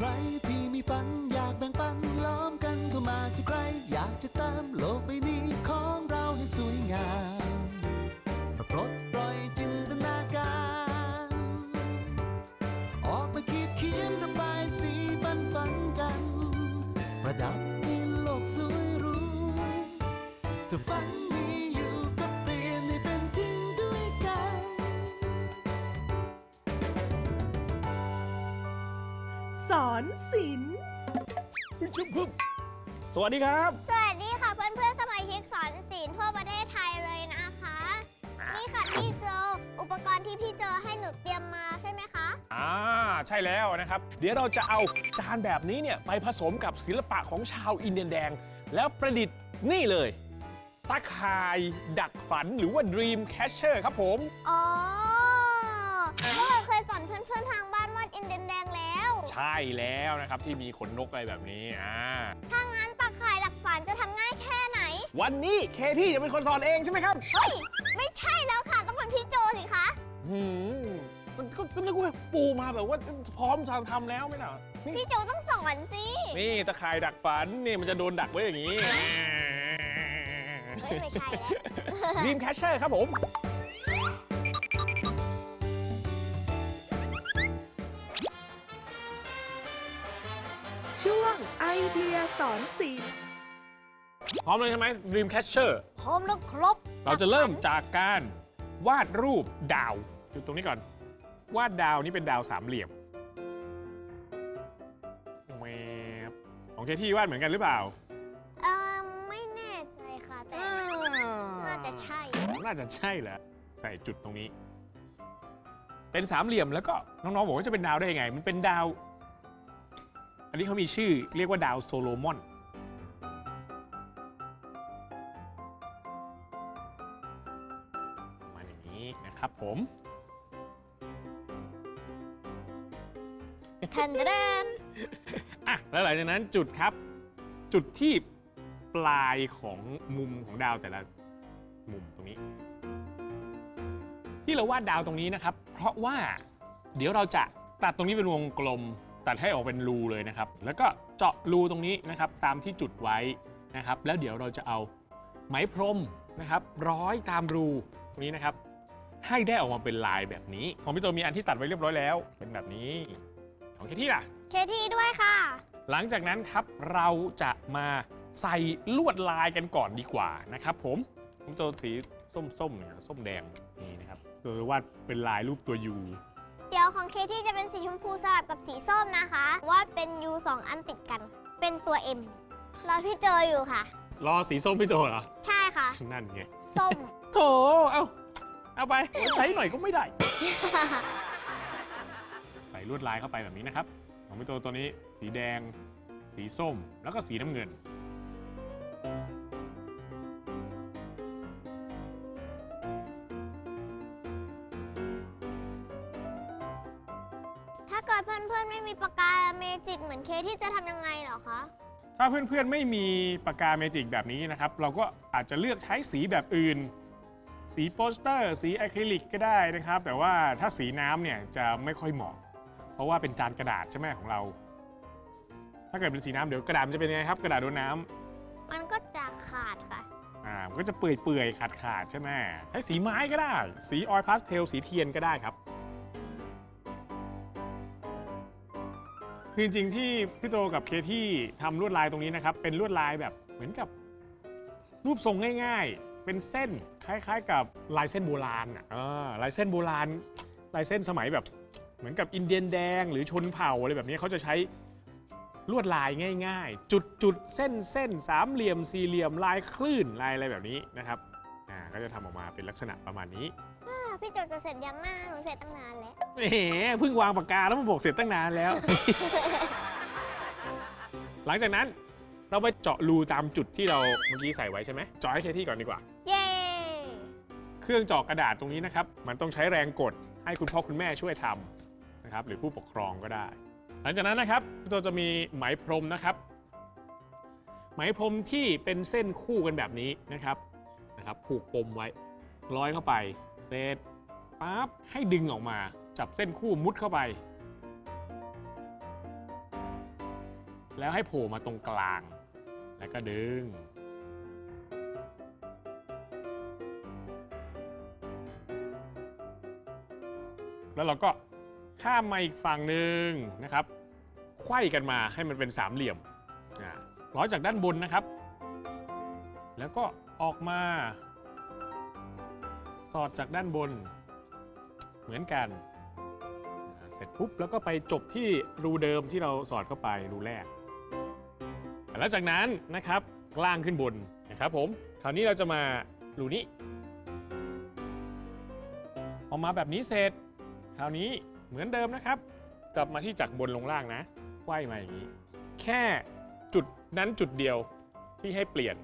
ใครที่มีฝันอยากแบ่งปันล้อมกันเข้ามาสิใคร อยากจะเติมโลกใบนี้ของเราให้สวยงาม สอนศิลป์สวัสดีครับ สวัสดีค่ะเพื่อนเพื่อนๆสมาชิกสอนศิลป์ทั่วประเทศไทยเลยนะคะ นี่ค่ะพี่โจอุปกรณ์ที่พี่โจให้หนูเตรียมมาใช่ไหมคะอ่าใช่แล้วนะครับ เดี๋ยวเราจะเอาจานแบบนี้เนี่ยไปผสมกับศิลปะของชาวอินเดียนแดง แล้วประดิษฐ์นี่เลยตาข่ายดักฝันหรือว่า Dream Catcher ครับผม อ๋อ ช่แล้วนะครับที่มีขนนกอะไรแบบนี้อ่าถ้างั้นตาข่ายดักฝันจะทำง่ายแค่ไหน วันนี้เคที่จะเป็นคนสอนเองใช่ไหมครับเฮ้ย ไม่ใช่แล้วค่ะ ต้องเป็นพี่โจสิคะ หืมมันก็ก็นึกว่าปูมาแบบว่าพร้อมจะทำแล้วไหมล่ะนี่ พี่โจต้องสอนสิ นี่ตะข่ายดักฝันนี่มันจะโดนดักไว้อย่างนี้เฮ้ยไม่ใช่แล้ว Dream Catcher ครับผม ช่วงไอเดียสอนศิลป์พร้อมเลยใช่ไหม Dream Catcher พร้อมแล้วครบเราจะเริ่มจากการวาดรูปดาวอยู่ตรงนี้ก่อน วาดดาวนี่เป็นดาวสามเหลี่ยมแวบของเคที่วาดเหมือนกันหรือเปล่าเออไม่แน่ใจค่ะ แต่น่าจะใช่ น่าจะใช่แหละใส่จุดตรงนี้ เป็นสามเหลี่ยมแล้วก็น้องๆบอกว่าจะเป็นดาวได้ยังไง มันเป็นดาวอั นนี้เขามีชื่อเรียกว่าดาวโซโลมอน มาอย่างนี้นะครับผม ทันเดนอะแล้วหลังจากนั้นจุดครับ จุดที่ปลายของมุมของดาวแต่ละมุมตรงนี้ ที่เราวาดดาวตรงนี้นะครับ เพราะว่าเดี๋ยวเราจะตัดตรงนี้เป็นวงกลม ตัดให้ออกเป็นรูเลยนะครับ แล้วก็เจาะรูตรงนี้นะครับตามที่จุดไว้นะครับ แล้วเดี๋ยวเราจะเอาไหมพรมนะครับ ร้อยตามรูตรงนี้นะครับ ให้ได้ออกมาเป็นลายแบบนี้ ของพี่โตมีอันที่ตัดไว้เรียบร้อยแล้ว เป็นแบบนี้ของเคที่ล่ะ เคที่ด้วยค่ะ หลังจากนั้นครับเราจะมาใส่ลวดลายกันก่อนดีกว่านะครับ ผมผมจะสีส้มๆเนี่ยส้มแดงนี่นะครับคือวาดเป็นลายรูปตัวยู เดี๋ยวของเคที่จะเป็นสีชมพูสลับกับสีส้มนะคะวาดเป็น U สองอันติดกัน เป็นตัว M รอพี่โจอยู่ค่ะ รอสีส้มพี่โจเหรอ ใช่ค่ะ นั่นไง ส้ม โถ เอาเอาไป ใช้หน่อยก็ไม่ได้ ใส่ลวดลายเข้าไปแบบนี้นะครับ ของพี่โตตัวนี้สีแดง สีส้ม แล้วก็สีน้ำเงิน ดเพื่อนๆ ไม่มีปากกาเมจิกเหมือนเคที่จะทำยังไงเหรอคะ ถ้าเพื่อนๆ ไม่มีปากกาเมจิกแบบนี้นะครับ เราก็อาจจะเลือกใช้สีแบบอื่น สีโปสเตอร์ สีอะคริลิกก็ได้นะครับ แต่ว่าถ้าสีน้ำเนี่ยจะไม่ค่อยเหมาะ เพราะว่าเป็นจานกระดาษใช่ไหมของเรา ถ้าเกิดเป็นสีน้ำเดี๋ยวกระดาษมันจะเป็นยังไงครับ กระดาษโดนน้ำมันก็จะขาดค่ะอ่ามันก็จะเปื่อยๆขาดๆใช่ไหมใช้สีไม้ก็ได้ สีออยล์พาสเทลสีเทียนก็ได้ครับ คือจริงๆที่พี่โตกับเคที่ทำลวดลายตรงนี้นะครับ เป็นลวดลายแบบเหมือนกับรูปทรงง่าย ๆ เป็นเส้นคล้ายๆ กับลายเส้นโบราณอะเออลายเส้นโบราณ ลายเส้นสมัยแบบ เหมือนกับอินเดียนแดง หรือชนเผ่าอะไรแบบนี้เขาจะใช้ลวดลายง่าย ๆ จุดจุดๆเส้นเส้นสามเหลี่ยมสี่เหลี่ยมลายคลื่นลายอะไรแบบนี้นะครับอ่าก็จะทำออกมาเป็นลักษณะประมาณนี้ พี่โจจะเสร็จยังหน้าหนูเสร็จตั้งนานแล้ว แหมเพิ่งวางปากกาแล้วมาบอกเสร็จตั้งนานแล้ว หลังจากนั้นเราไปเจาะรูตามจุดที่เราเมื่อกี้ใส่ไว้ใช่ไหมเจาะให้เคที่ก่อนดีกว่า เย้เครื่องเจาะกระดาษตรงนี้นะครับ มันต้องใช้แรงกดให้คุณพ่อคุณแม่ช่วยทำนะครับ หรือผู้ปกครองก็ได้ หลังจากนั้นนะครับเราจะมีไหมพรมนะครับ ไหมพรมที่เป็นเส้นคู่กันแบบนี้นะครับนะครับ ผูกปมไว้ร้อยเข้าไป เสร็จ ปั๊บให้ดึงออกมา จับเส้นคู่มุดเข้าไป แล้วให้โผล่มาตรงกลาง แล้วก็ดึง แล้วเราก็ข้ามมาอีกฝั่งหนึ่งนะครับไขว้กันมาให้มันเป็นสามเหลี่ยมร้อยจากด้านบนนะครับ แล้วก็ออกมา สอดจากด้านบน เหมือนกัน เสร็จปุ๊บแล้วก็ไปจบที่รูเดิมที่เราสอดเข้าไปรูแรก แล้วจากนั้นนะครับกล้างขึ้นบนนะครับผม คราวนี้เราจะมารูนี้ออกมาแบบนี้เสร็จ คราวนี้เหมือนเดิมนะครับ กลับมาที่จากบนลงล่างนะไขว้มาอย่างนี้ แค่จุดนั้นจุดเดียวที่ให้เปลี่ยน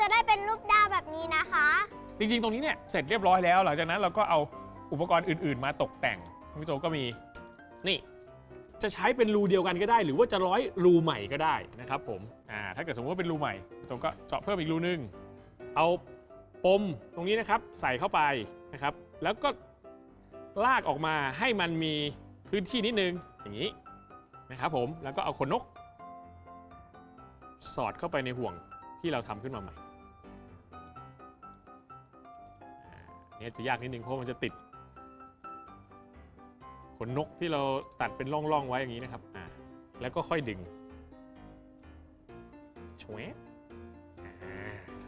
จะได้เป็นรูปดาวแบบนี้นะคะ จริงๆ ตรงนี้เนี่ยเสร็จเรียบร้อยแล้ว หลังจากนั้นเราก็เอาอุปกรณ์อื่นๆ มาตกแต่งพี่โจก็มีนี่ จะใช้เป็นรูเดียวกันก็ได้ หรือว่าจะร้อยรูใหม่ก็ได้นะครับผมอ่าถ้าเกิดสมมติว่าเป็นรูใหม่พี่โจก็เจาะเพิ่มอีกรูนึงเอาปมตรงนี้นะครับใส่เข้าไปนะครับ แล้วก็ลากออกมาให้มันมีพื้นที่นิดนึงอย่างนี้นะครับผมแล้วก็เอาขนนก สอดเข้าไปในห่วงที่เราทำขึ้นมาใหม่ เนี่ยจะยากนิดนึงเพราะมันจะติดขนนกที่เราตัดเป็นร่องๆไว้อย่างนี้นะครับอ่าแล้วก็ค่อยดึงชวบอ่า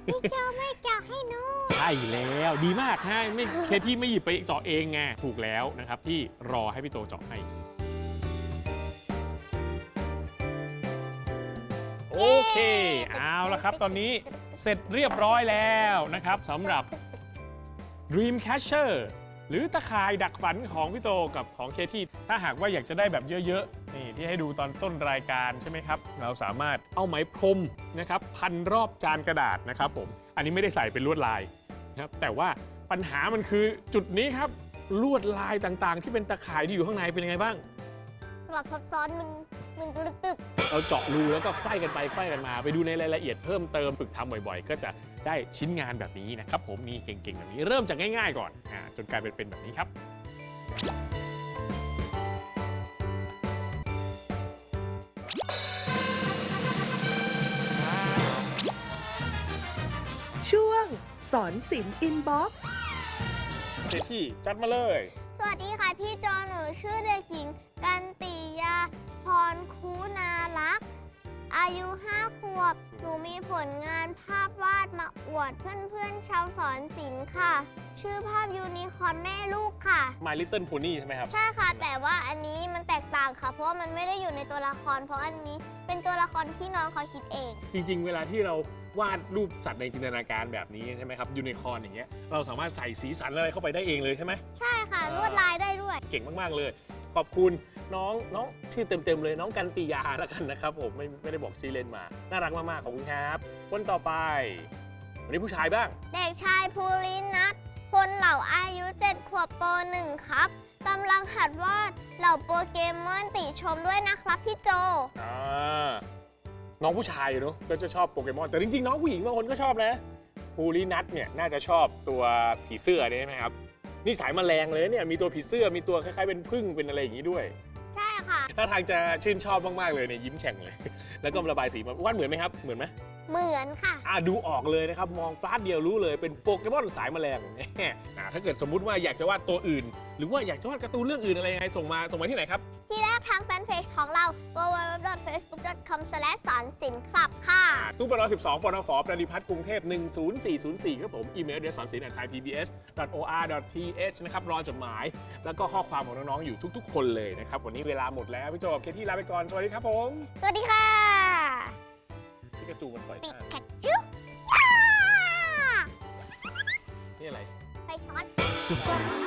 พี่โจไม่จับให้หนูใช่แล้วดีมากฮะไม่เคที่ไม่หยิบไปเจาะเองไงถูกแล้วนะครับ ที่รอให้พี่โตเจาะให้ โอเค เอาละครับ ตอนนี้เสร็จเรียบร้อยแล้วนะครับสำหรับ Dream Catcher หรือตะข่ายดักฝันของพี่โตกับของเคที่ถ้าหากว่าอยากจะได้แบบเยอะๆนี่ที่ให้ดูตอนต้นรายการใช่ไหมครับ เราสามารถเอาไหมพรมนะครับพันรอบจานกระดาษนะครับผมอันนี้ไม่ได้ใส่เป็นลวดลายนะครับแต่ว่าปัญหามันคือจุดนี้ครับลวดลายต่างๆ ที่เป็นตะข่ายที่อยู่ข้างในเป็นยังไงบ้างสลับซับซ้อนมึงมึงตลึกตึบเราเจาะรูแล้วก็ไขว้กันไปไขว้กันมา ไปดูในรายละเอียดเพิ่มเติมฝึกทำบ่อยๆ ก็จะ ได้ชิ้นงานแบบนี้นะครับผมนี่เก่งๆแบบนี้เริ่มจากง่ายๆก่อนอาจนกลายเป็นเป็นแบบนี้ครับช่วงสอนศิลป์อินบ็อกซ์เจที่จัดมาเลย สวัสดีค่ะพี่โจหนูชื่อเด็กหญิง กันติยาพรคูนา หนูมีผลงานภาพวาดมาอวดเพื่อนๆ ชาวสอนศิลป์ค่ะ ชื่อภาพยูนิคอร์นแม่ลูกค่ะ My Little Pony ใช่ไหมครับ ใช่ค่ะ แต่ว่าอันนี้มันแตกต่างค่ะ เพราะว่ามันไม่ได้อยู่ในตัวละคร เพราะอันนี้เป็นตัวละครที่น้องเขาคิดเอง จริงๆ เวลาที่เราวาดรูปสัตว์ในจินตนาการแบบนี้ใช่ไหมครับยูนิคอร์นอย่างเงี้ยเราสามารถใส่สีสันอะไรเข้าไปได้เองเลยใช่ไหม ใช่ค่ะ ลวดลายได้ด้วย เก่งมาก ๆ เลย ขอบคุณ น้องน้องชื่อเต็มๆเลยน้องกันติยาแล้วกันนะครับผมไม่ไม่ได้บอกชื่อเล่นมา น่ารักมากๆขอบคุณครับ คนต่อไปวันนี้ผู้ชายบ้าง เด็กชายภูรินัทพลเหล่าอายุ 7 ขวบป .1 ครับกำลังหัดวาดเหล่าโปเกมอนติชมด้วยนะครับพี่โจอ่าน้องผู้ชายเนอะก็จะชอบโปเกมอน แต่จริงๆ น้องผู้หญิงบางคนก็ชอบนะภูรินัทเนี่ยน่าจะชอบตัวผีเสื้อเนี่ยใช่ไหมครับนี่สายแมลงเลยเนี่ยมีตัวผีเสื้อมีตัวคล้ายๆเป็นพึ่งเป็นอะไรอย่างนี้ด้วย ใช่ค่ะ ถ้าทางจะชื่นชอบมากๆเลยเนี่ยยิ้มแฉ่งเลย แล้วก็ระบายสีมาวาดเหมือนไหมครับเหมือนไหมเหมือนค่ะ อ่าดูออกเลยนะครับ มองปลาดเดียวรู้เลยเป็นโปเกมอนสายแมลงอ่าถ้าเกิดสมมุติว่าอยากจะวาดตัวอื่น หรือว่าอยากจะวาดการ์ตูนเรื่องอื่นอะไรยังไงส่งมาส่งมาที่ไหนครับ ที่แรกทางแฟนเพจของเรา www.facebook.com สอนศิลป์คลับค่ะ อ่าตู้ปน12ปนฟประดิพัฒน์กรุงเทพ 10404 ครับผม อีเมลเดสอนศิลป์ at thaipbs.or.th นะครับ รอจดหมาย แล้วก็ข้อความของน้อง ๆ อยู่ทุก ๆ คนเลยนะครับ วันนี้เวลาหมดแล้ว พี่โจกับเคที่ลาไปก่อน สวัสดีครับผมสวัสดีค่ะ พี่กระจูมันปล่อยปิดท่าแคจูจ้านี่อะไร ไปช็อตจะฝัน